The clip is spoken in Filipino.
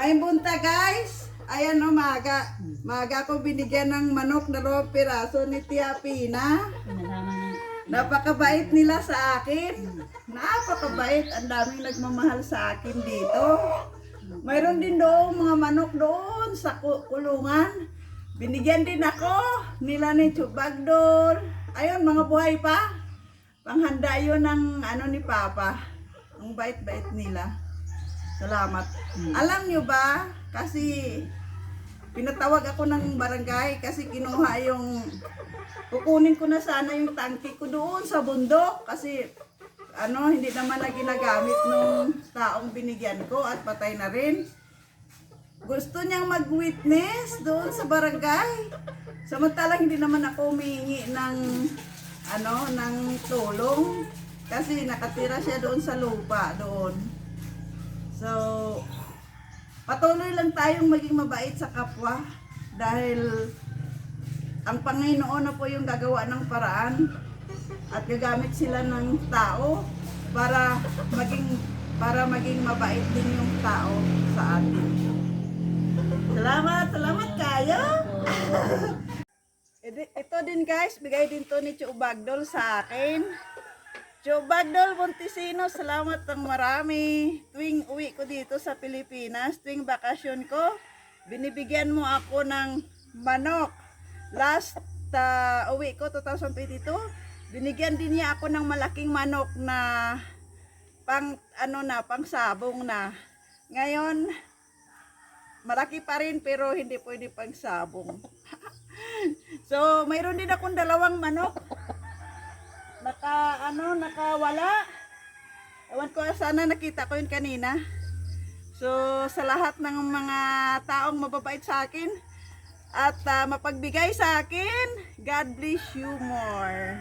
May bunta guys. Ayan o, maga. Maga ko binigyan ng manok na dalawang piraso ni Tia Pina. Napakabait nila sa akin. Napakabait. Ang daming nagmamahal sa akin dito. Mayroon din doon mga manok doon sa ku- kulungan. Binigyan din ako nila ni Chubagdol. Ayun, mga buhay pa. Panghanda yun ng ano ni Papa. Ang bait-bait nila. Salamat. Alam nyo ba, kasi pinatawag ako ng barangay kasi kinuha yung kukunin ko na sana yung tangke ko doon sa bundok kasi ano, hindi naman na ginagamit nung taong binigyan ko at patay na rin. Gusto niyang mag-witness doon sa barangay. Samantalang hindi naman ako humingi ng ano, ng tulong kasi nakatira siya doon sa lupa doon. So, patuloy lang tayong maging mabait sa kapwa dahil ang Panginoon na po yung gagawa ng paraan at gagamit sila ng tao para maging para maging mabait din yung tao sa atin. Salamat, salamat kayo. Ito din guys, bigay din to ni Chubagdol sa akin. Chubagdol Montesino, salamat ng marami. Tuwing uwi ko dito sa Pilipinas, tuwing bakasyon ko, binibigyan mo ako ng manok. Last uh, uwi ko, 2022, binigyan din niya ako ng malaking manok na pang ano na, pang sabong na. Ngayon, malaki pa rin pero hindi pwede pang sabong. so, mayroon din akong dalawang manok. Ano, nakawala. Ewan ko, sana nakita ko yun kanina. So, sa lahat ng mga taong mababait sa akin at ah, mapagbigay sa akin, God bless you more.